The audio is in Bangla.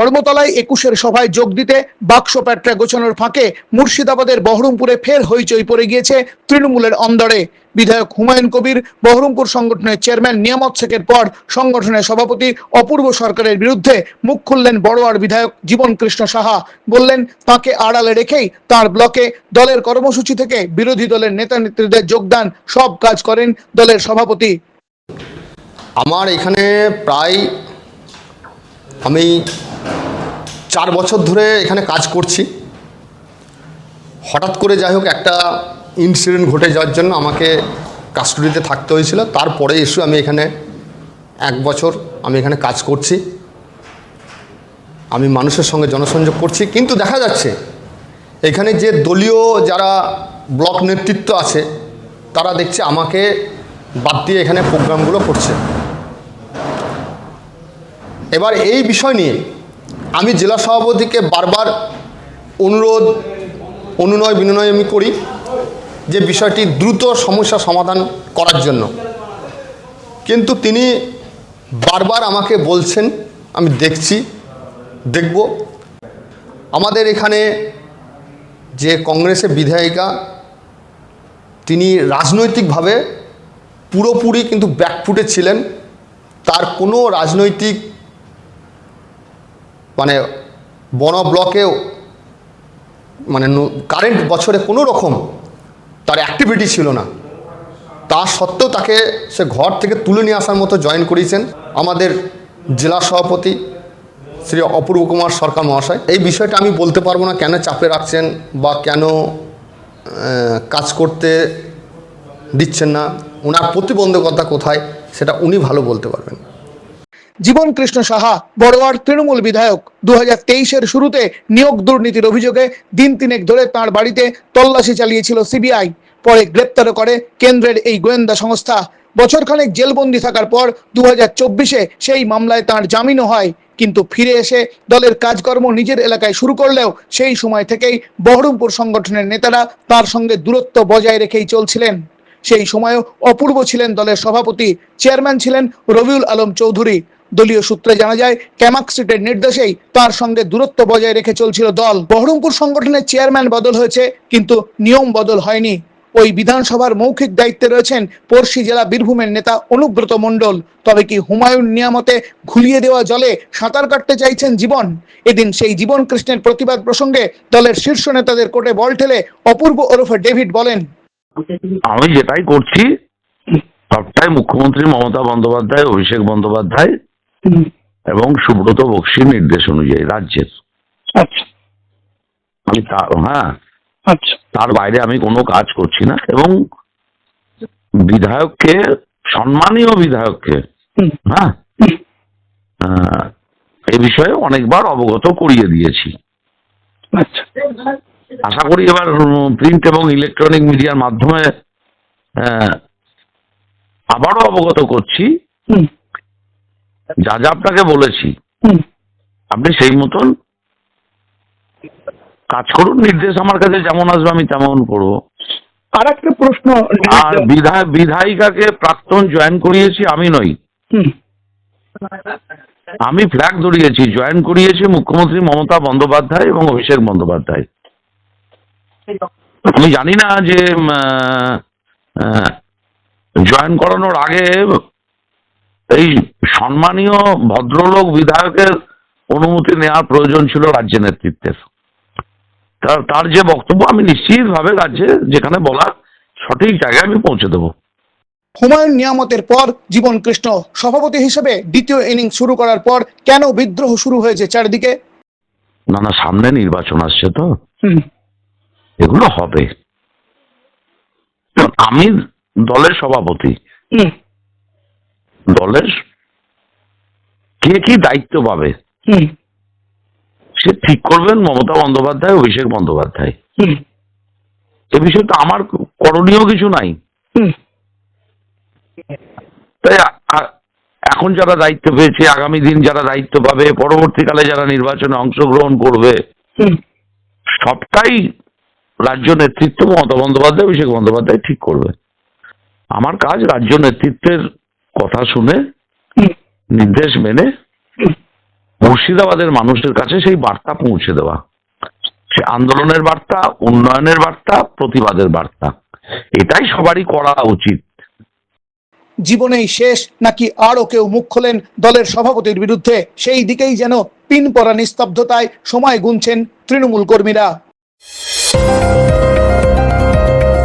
ধর্মতলায় একুশের সভায় যোগ দিতে বাক্স প্যাট্রা গোছানোর ফাঁকে মুর্শিদাবাদের বহরমপুরে ফের হইচই পড়ে গিয়েছে তৃণমূলের অন্দরে। বিধায়ক হুমায়ুন কবির বহরমপুর সংগঠনের চেয়ারম্যান নিয়ামত শেখের পর সংগঠনের সভাপতি অপূর্ব সরকারের বিরুদ্ধে মুখ খুললেন বড়োয়ার বিধায়ক জীবন কৃষ্ণ সাহা। বললেন, তাকে আড়ালে রেখেই তার ব্লকে দলের কর্মসূচি থেকে বিরোধী দলের নেতা নেত্রীদের যোগদান সব কাজ করেন দলের সভাপতি। আমার এখানে প্রায় আমি চার বছর ধরে এখানে কাজ করছি। হঠাৎ করে যাই হোক একটা ইনসিডেন্ট ঘটে যাওয়ার জন্য আমাকে কাস্টডিতে থাকতে হয়েছিল। তারপরে এসে আমি এখানে এক বছর আমি এখানে কাজ করছি। আমি মানুষের সঙ্গে জনসংযোগ করছি। কিন্তু দেখা যাচ্ছে, এখানে যে দলীয় যারা ব্লক নেতৃত্ব আছে, তারা দেখছে আমাকে বাদ দিয়ে এখানে প্রোগ্রামগুলো করছে। এবার এই বিষয় নিয়ে আমি জেলা সভাপতিকে বারবার অনুরোধ, অনুনয়, বিনয় আমি করি যে বিষয়টি দ্রুত সমস্যা সমাধান করার জন্য। কিন্তু তিনি বারবার আমাকে বলছেন, আমি দেখছি, দেখব। আমাদের এখানে যে কংগ্রেসের বিধায়িকা, তিনি রাজনৈতিকভাবে পুরোপুরি কিন্তু ব্যাকফুটে ছিলেন। তার কোনো রাজনৈতিক মানে বন ব্লকেও মানে কারেন্ট বছরে কোনো রকম তার অ্যাক্টিভিটি ছিল না। তা সত্ত্বেও তাকে সে ঘর থেকে তুলে নিয়ে আসার মতো জয়েন করিয়েছেন আমাদের জেলা সভাপতি শ্রী অপূর্ব কুমার সরকার মহাশয়। এই বিষয়টা আমি বলতে পারব না কেন চাপে রাখছেন বা কেন কাজ করতে দিচ্ছেন না ওনার প্রতিবন্ধকতা কোথায় সেটা উনি ভালো বলতে পারবেন। জীবন কৃষ্ণ সাহা, বড়োয়ার তৃণমূল বিধায়ক দু হাজার শুরুতে নিয়োগ দুর্নীতির অভিযোগে দিন তিনেক ধরে তাঁর বাড়িতে তল্লাশি চালিয়েছিল সিবিআই। পরে গ্রেপ্তারও করে কেন্দ্রের এই গোয়েন্দা সংস্থা। বছরখানেক জেলবন্দি থাকার পর দু হাজার সেই মামলায় তার জামিনও হয়। কিন্তু ফিরে এসে দলের কাজকর্ম নিজের এলাকায় শুরু করলেও সেই সময় থেকেই বহরমপুর সংগঠনের নেতারা তার সঙ্গে দূরত্ব বজায় রেখেই চলছিলেন। সেই সময়ও অপূর্ব ছিলেন দলের সভাপতি, চেয়ারম্যান ছিলেন রবিউল আলম চৌধুরী। দলীয় সূত্রে জানা যায়, ক্যামাক স্ট্রিটের নির্দেশেই তার সঙ্গে দূরত্ব বজায় রেখে চলছিল দল। বহরমপুর সংগঠনের চেয়ারম্যান বদল হয়েছে, কিন্তু নিয়ম বদল হয়নি। ওই বিধানসভার মৌখিক দায়িত্বে রয়েছেন পড়শি জেলা বীরভূমের নেতা অনুব্রত মণ্ডল। তবে কি হুমায়ুন নিয়ামতে ঘুলিয়ে দেওয়া জলে সাঁতার কাটতে চাইছেন জীবন? এদিন সেই জীবন কৃষ্ণের প্রতিবাদ প্রসঙ্গে দলের শীর্ষ নেতাদের কোর্টে বল ঠেলে অপূর্ব ওরফে ডেভিড বলেন, আমি যেটাই করছি, সবটাই মুখ্যমন্ত্রী মমতা বন্দ্যোপাধ্যায়, অভিষেক বন্দ্যোপাধ্যায় এবং সুব্রত বক্সির নির্দেশ অনুযায়ী রাজ্যের। আচ্ছা। আমি তা হ্যাঁ। আচ্ছা। তার বাইরে আমি কোনো কাজ করছি না এবং বিধায়ককে সম্মানীয় বিধায়ককে হ্যাঁ এ বিষয়ে অনেকবার অবগত করিয়ে দিয়েছি। আচ্ছা। আশা করি এবার প্রিন্ট এবং ইলেকট্রনিক মিডিয়ার মাধ্যমে আবারও অবগত করছি। যা যা আপনাকে বলেছি আপনি সেই মতন কাজ করুন নির্দেশ আমার কাছে যেমন আসবে আমি তেমন করব। আর একটা প্রশ্ন আর বিধায় বিধায়িকাকে প্রাক্তন জয়েন করিয়েছি আমি নই। আমি ফ্ল্যাগ ধরিয়েছি জয়েন করিয়েছি মুখ্যমন্ত্রী মমতা বন্দ্যোপাধ্যায় এবং অভিষেক বন্দ্যোপাধ্যায়। আমি জানি না যে জয়েন করানোর আগে এই সম্মানীয় ভদ্রলোক বিধায়কের অনুমতি নেওয়ার প্রয়োজন ছিল রাজ্য নেতৃত্বের। তার তার যে বক্তব্য আমি নিশ্চিতভাবে রাজ্যে যেখানে বলা সঠিক জায়গায় আমি পৌঁছে দেবো। হুমায়ুন নিয়ামতের পর জীবন কৃষ্ণ সভাপতি হিসেবে দ্বিতীয় ইনিংস শুরু করার পর কেন বিদ্রোহ শুরু হয়েছে চারিদিকে? না না সামনে নির্বাচন আসছে তো। এগুলো হবে। আমি দলের সভাপতি। দলের? কে কি দায়িত্ব পাবে? সে ঠিক করবেন মমতা বন্দ্যোপাধ্যায় অভিষেক বন্দ্যোপাধ্যায়। এ বিষয়ে তো আমার করণীয় কিছু নাই। তাই এখন যারা দায়িত্ব পেয়েছে আগামী দিন যারা দায়িত্ব পাবে পরবর্তীকালে যারা নির্বাচনে অংশগ্রহণ করবে সবটাই রাজ্য নেতৃত্ব মমতা বন্দ্যোপাধ্যায় অভিষেক বন্দ্যোপাধ্যায় ঠিক করবে। আমার কাজ রাজ্য নেতৃত্বের কথা শুনে নির্দেশ মেনে মুর্শিদাবাদের মানুষের কাছে সেই বার্তা পৌঁছে দেওয়া। সে আন্দোলনের বার্তা উন্নয়নের বার্তা প্রতিবাদের বার্তা। এটাই সবারই করা উচিত। জীবনেই শেষ নাকি আরও কেউ মুখ খোলেন দলের সভাপতির বিরুদ্ধে? সেই দিকেই যেন পিন পরা নিস্তব্ধতায় সময় গুনছেন তৃণমূল কর্মীরা।